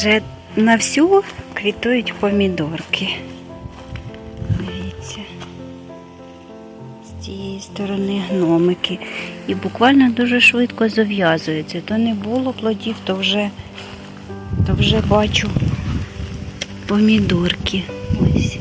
Вже на всю квітують помідорки. Дивіться. З цієї сторони гномики. І буквально дуже швидко зав'язуються. То не було плодів, то вже, то вже бачу помідорки. Ось.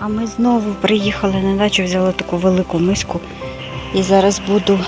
А ми знову приїхали на дачу, взяли таку велику миску і зараз буду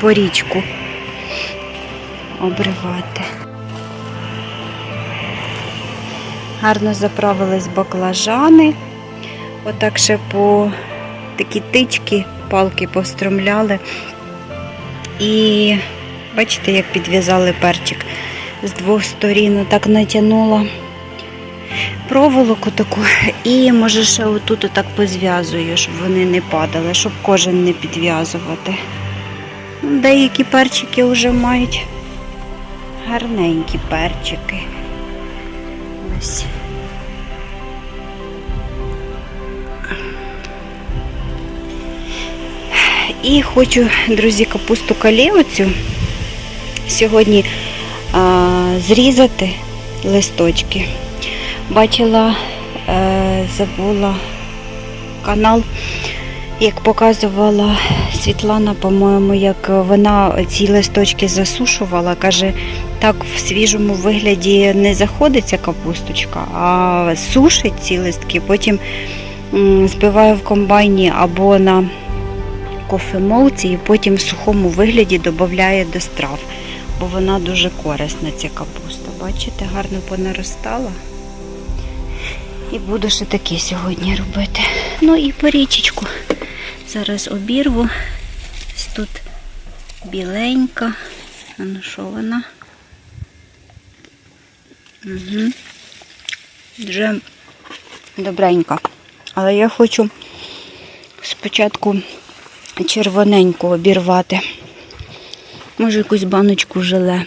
порічку обривати. Гарно заправились баклажани. Отак ще по такі тички, палки повстромляли. І бачите, як підв'язали перчик з двох сторін, отак натягнула проволоку таку і може ще отут отак позв'язую, щоб вони не падали, щоб кожен не підв'язувати. Ну, Деякі перчики вже мають гарненькі перчики. Ось. І хочу, друзі, капусту каліоцю сьогодні а, зрізати листочки. Бачила, е, забула канал, як показувала Світлана, по-моєму, як вона ці листочки засушувала. Каже, так в свіжому вигляді не заходиться капусточка, а сушить ці листки, потім збиває в комбайні або на кофемолці і потім в сухому вигляді додає до страв, бо вона дуже корисна, ця капуста. Бачите, гарно понаростала. І буду ще таке сьогодні робити. Ну і порічечку. Зараз обірву. Ось тут біленька. А ну що вона? Угу. Вже добренька. Але я хочу спочатку червоненьку обірвати. Може якусь баночку желе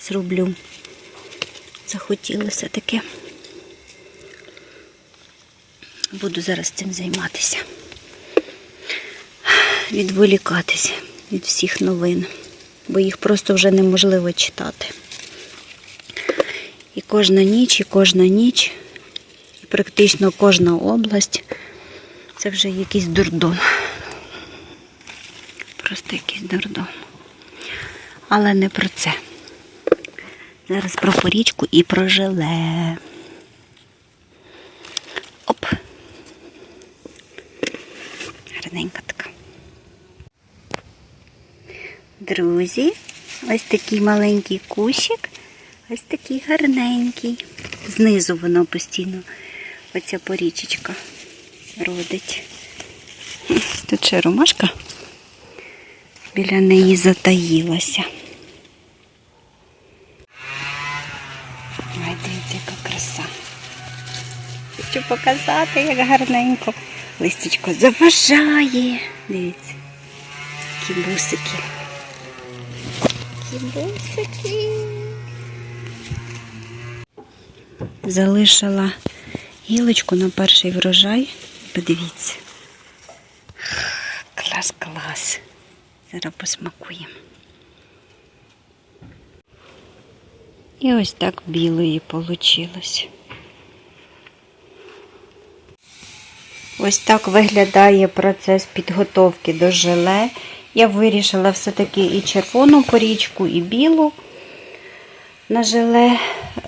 зроблю. Захотілося таке. Буду зараз цим займатися. Відволікатися від всіх новин, бо їх просто вже неможливо читати. І кожна ніч, і кожна ніч, і практично кожна область це вже якийсь дурдом. Просто якийсь дурдом. Але не про це. Зараз про порічку і про желе. Гарненька така. Друзі, ось такий маленький кущик, ось такий гарненький. Знизу воно постійно, оця порічечка родить. Тут ще ромашка біля неї затаїлася. Ай, дивіться, яка краса. Хочу показати, як гарненько. Листячко заважає. Дивіться. Які бусики. Які бусики. Залишила гілочку на перший врожай. Подивіться. Клас, клас. Зараз посмакуємо. І ось так білої получилось. Ось так виглядає процес підготовки до желе. Я вирішила все-таки і червону порічку, і білу на желе.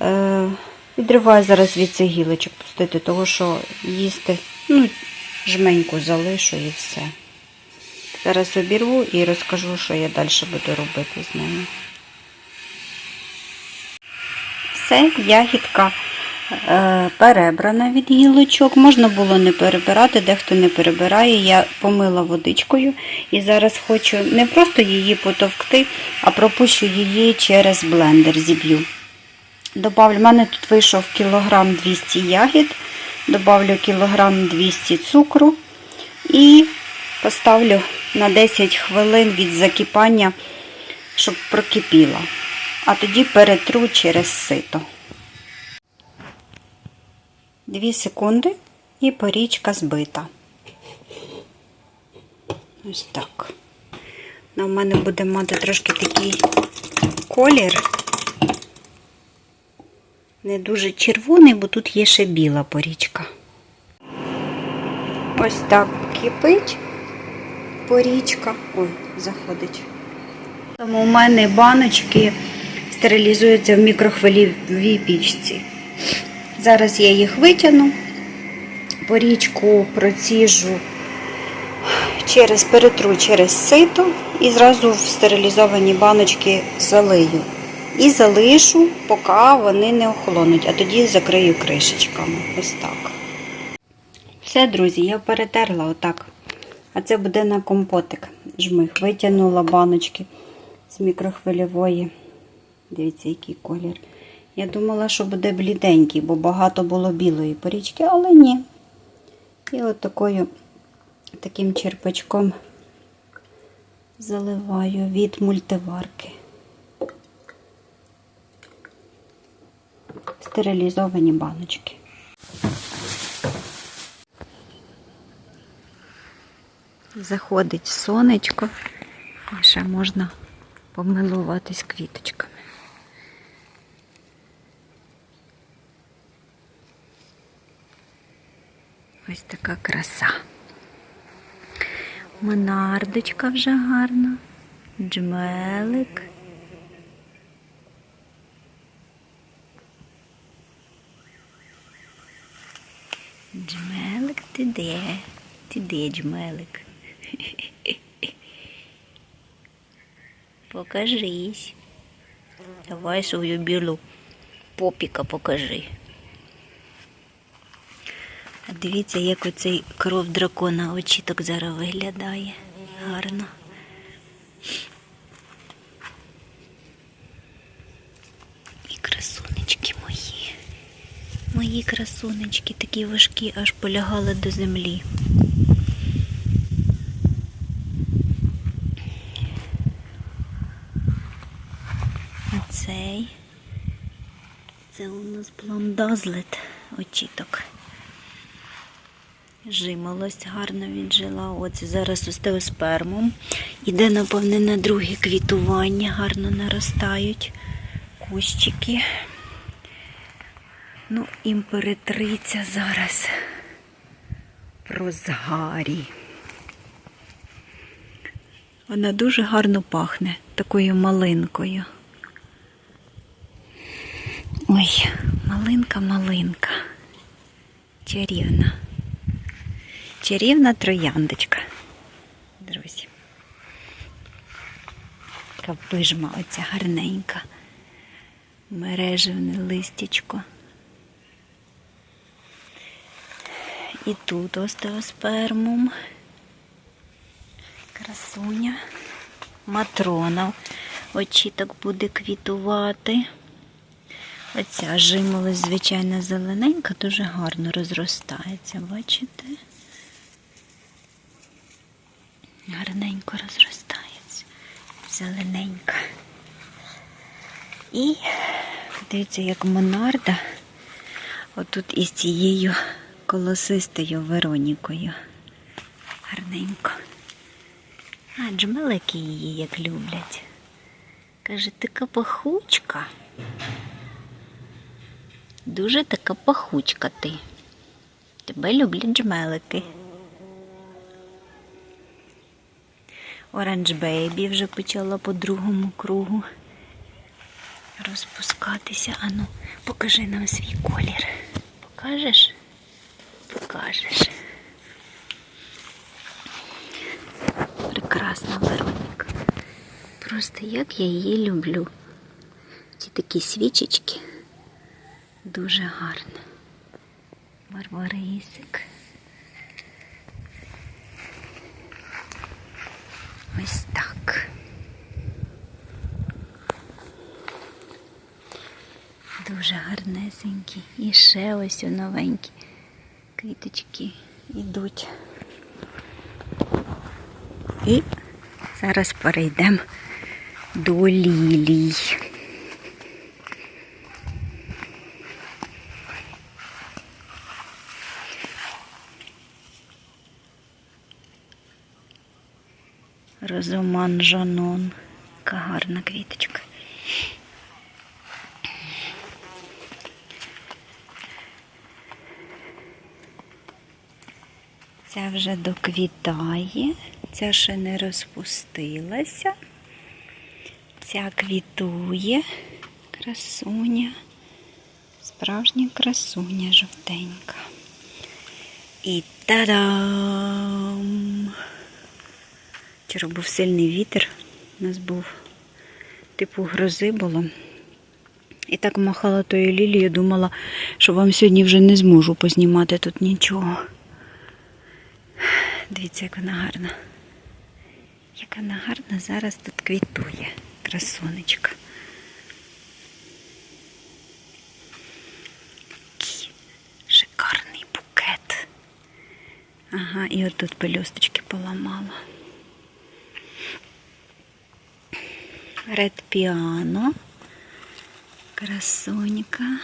Е, відриваю зараз від цих гілочок пустити, того що їсти ну, жменьку залишу і все. Зараз обірву і розкажу, що я далі буду робити з нею. Все, ягідка перебрана від гілочок. Можна було не перебирати, дехто не перебирає. Я помила водичкою і зараз хочу не просто її потовкти, а пропущу її через блендер, зіб'ю. Добавлю, в мене тут вийшов кілограм 200 ягід, добавлю кілограм 200 цукру і поставлю на 10 хвилин від закипання, щоб прокипіла. А тоді перетру через сито. 2 секунди і порічка збита. Ось так. Вона в мене буде мати трошки такий колір. Не дуже червоний, бо тут є ще біла порічка. Ось так кипить порічка. Ой, заходить. Тому у мене баночки стерилізуються в мікрохвильовій пічці. Зараз я їх витягну, порічку проціжу через перетру через сито і зразу в стерилізовані баночки залию. І залишу, поки вони не охолонуть, а тоді закрию кришечками. Ось так. Все, друзі, я перетерла отак. А це буде на компотик. Жмих. Витягнула баночки з мікрохвильової. Дивіться, який колір. Я думала, що буде бліденький, бо багато було білої порічки, але ні. І от такою, таким черпачком заливаю від мультиварки. Стерилізовані баночки. Заходить сонечко, і ще можна помилуватись квіточками. Ось така краса. Монардочка вже гарна, джмелик. Джмелик, ти де? Ти де, джмелик? Покажись. Давай свою білу попіка покажи. Дивіться, як оцей кров дракона очіток зараз виглядає. Гарно. І красунечки мої. Мої красунечки такі важкі, аж полягали до землі. А цей це у нас пландазлет очіток. Жимолость гарно віджила. Оце зараз остеоспермом. Іде, напевне, на друге квітування, гарно наростають кущики. Ну, імператриця зараз в розгарі. Вона дуже гарно пахне такою малинкою. Ой, малинка-малинка. Чарівна. Чарівна трояндочка. Друзі. Така вижма оця гарненька. Мережевне листячко. І тут остеоспермум. Красуня. Матрона. Очіток буде квітувати. Оця жимолость, звичайно, зелененька, дуже гарно розростається, бачите? Гарненько розростається. Зелененька. І дивіться, як монарда отут із цією колосистою Веронікою. Гарненько. А джмелики її як люблять. Каже, така пахучка. Дуже така пахучка ти. Тебе люблять джмелики. Оранж Бейбі вже почала по другому кругу розпускатися. Ану, покажи нам свій колір. Покажеш? Покажеш. Прекрасна Вероніка. Просто як я її люблю. Ці такі свічечки. Дуже гарно. Барбарисик. Ось так. Дуже гарнесенькі. І ще ось новенькі квіточки йдуть. І зараз перейдемо до лілій. Розоман Жанон. Яка гарна квіточка. Ця вже доквітає, ця ще не розпустилася. Ця квітує, красуня, справжня красуня жовтенька. І та-дам! Вчора був сильний вітер, у нас був типу грози було. І так махала тою лілією, думала, що вам сьогодні вже не зможу познімати тут нічого. Дивіться, як вона гарна. Як вона гарна зараз тут квітує, красонечка. Який шикарний букет. Ага, і отут пелюсточки поламала. Ред піано. Красунька.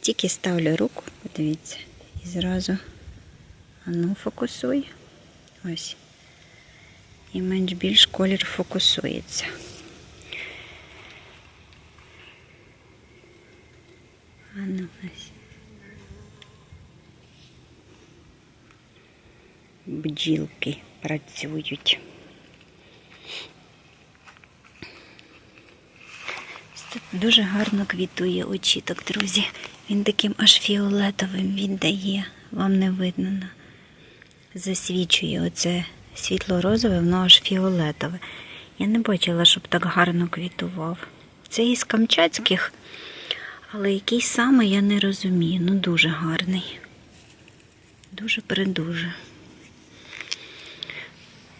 Тільки ставлю руку, подивіться, і зразу а ну фокусуй. Ось. І менш більш колір фокусується. А ну ось. Бджілки працюють. Тут дуже гарно квітує очіток, друзі. Він таким аж фіолетовим віддає. Вам не видно. Засвічує оце світло-розове, воно аж фіолетове. Я не бачила, щоб так гарно квітував. Це із камчатських, але який саме я не розумію. Ну дуже гарний. Дуже придуже.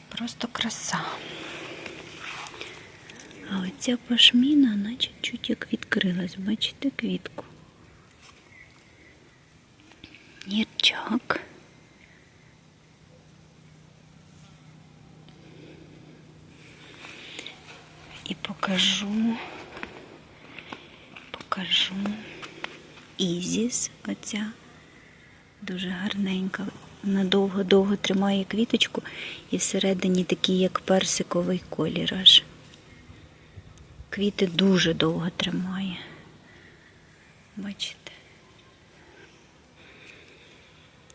Просто краса. А оця пашміна, наче чуть як відкрилась. Бачите квітку? Гірчак. І покажу, покажу Ізіс, оця дуже гарненька. Вона довго-довго тримає квіточку і всередині такий, як персиковий колір аж. Квіти дуже довго тримає. Бачите?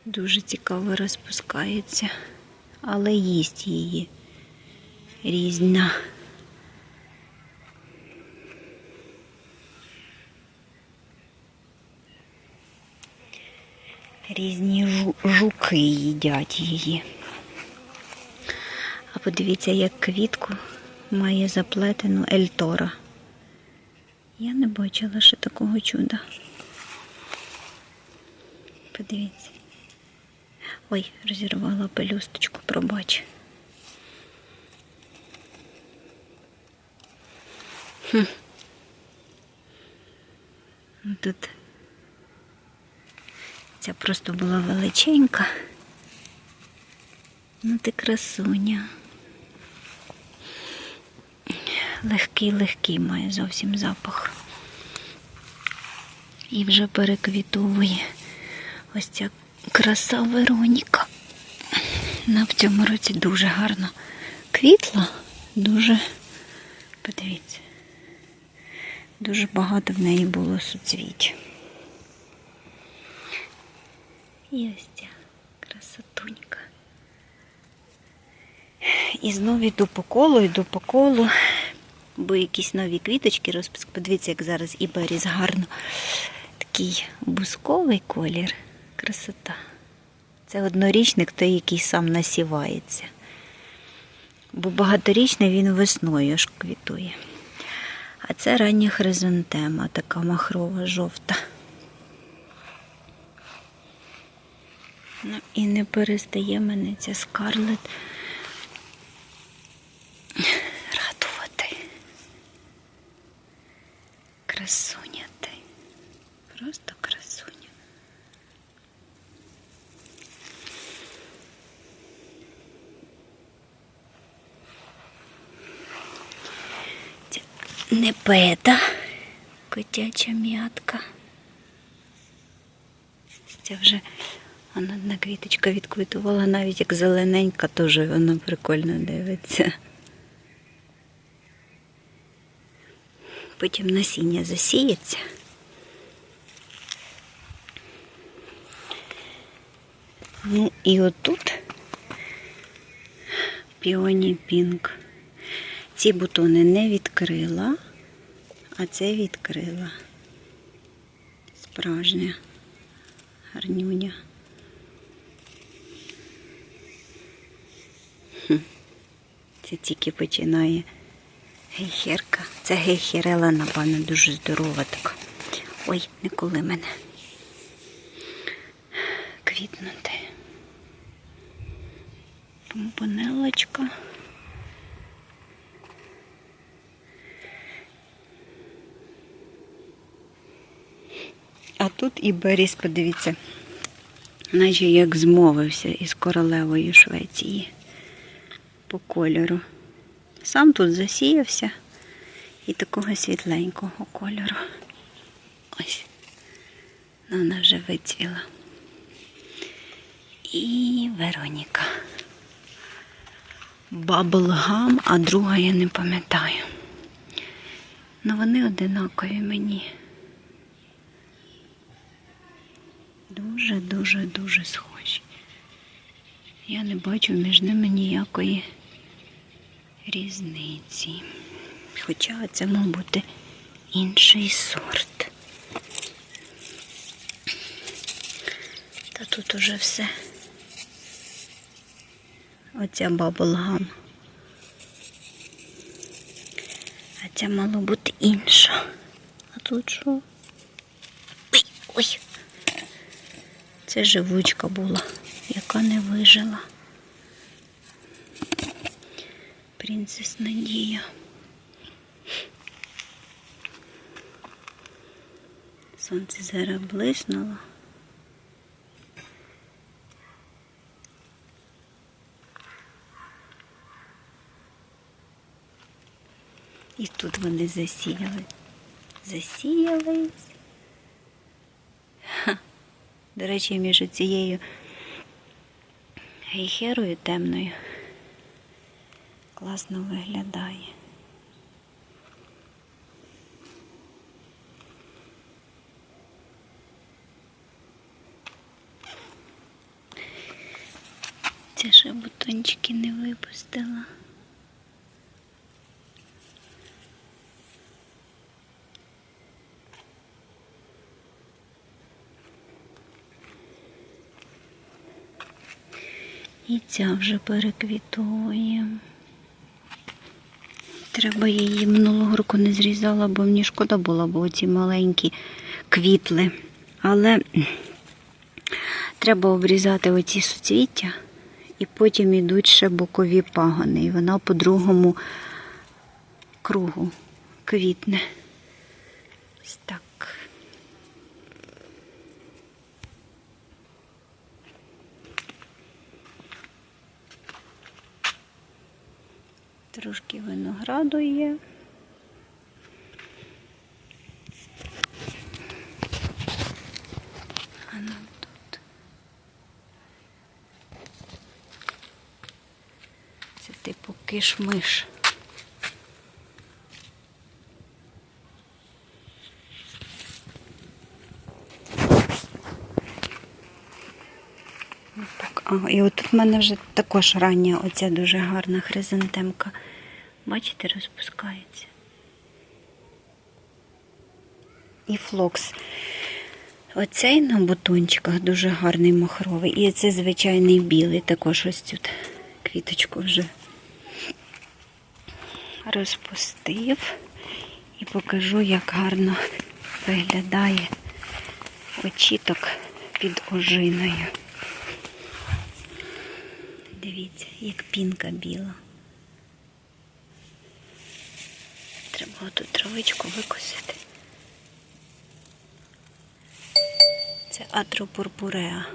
Дуже цікаво розпускається, але їсть її різна. Різні жуки їдять її. А подивіться, як квітку має заплетену Ельтора. Я не бачила ще такого чуда. Подивіться. Ой, розірвала пелюсточку, пробач. Хм. Ну, Тут ця просто була величенька. Ну ти красуня. Легкий-легкий має зовсім запах. І вже переквітовує ось ця краса Вероніка. Вона в цьому році дуже гарно квітла, дуже, подивіться, дуже багато в неї було суцвіть. І ось ця красотунька. І знову йду по колу, йду по колу, бо якісь нові квіточки розпуск. Подивіться, як зараз і беріз гарно. Такий бусковий колір. Красота. Це однорічник, той, який сам насівається. Бо багаторічний він весною ж квітує. А це рання хризантема, така махрова, жовта. Ну і не перестає мене ця скарлет радувати. Красуня ти. Просто красуня. Це не пета, котяча м'ятка. Це вже Вона одна квіточка відквітувала, навіть як зелененька, теж вона прикольно дивиться. Потім насіння засіється. Ну і отут піоні пінк. Ці бутони не відкрила, а це відкрила. Справжня гарнюня. Це тільки починає гейхерка. Це гейхерела, напевно, дуже здорова така. Ой, не коли мене. Квітнути. Помпонелочка. А тут і Беріс, подивіться, наче як змовився із королевою Швеції по кольору. Сам тут засіявся і такого світленького кольору. Ось. Вона вже вицвіла. І Вероніка. Баблгам, а друга я не пам'ятаю. Ну вони одинакові мені. Дуже-дуже дуже схожі. Я не бачу між ними ніякої різниці. Хоча це, мав бути, інший сорт. Та тут уже все. Оця баблгам. А ця мало бути інша. А тут що? Ой, ой. Це живучка була, яка не вижила. Принцес Надія. Сонце зараз блиснуло. І тут вони засіяли. Засіялись. До речі, між цією гейхерою темною класно виглядає. Це ще бутончики не випустила. І ця вже переквітує. Треба її минулого року не зрізала, бо мені шкода було, бо ці маленькі квітли. Але треба обрізати оці суцвіття, і потім йдуть ще бокові пагони. І вона по другому кругу квітне. Ось так. Трошки винограду є. А ну тут. Це типу киш-миш. Так, а, і от в мене вже також рання оця дуже гарна хризантемка. Бачите, розпускається. І флокс. Оцей на бутончиках дуже гарний махровий. І це звичайний білий, також ось тут квіточку вже розпустив. І покажу, як гарно виглядає очіток під ожиною. Дивіться, як пінка біла. Треба оту травичку викосити. Це атропурпуреа.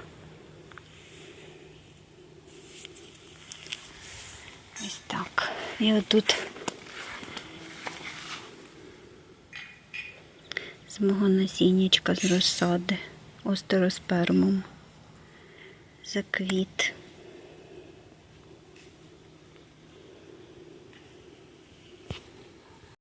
Ось так. І отут з мого насіннячка з розсади остероспермом. заквіт.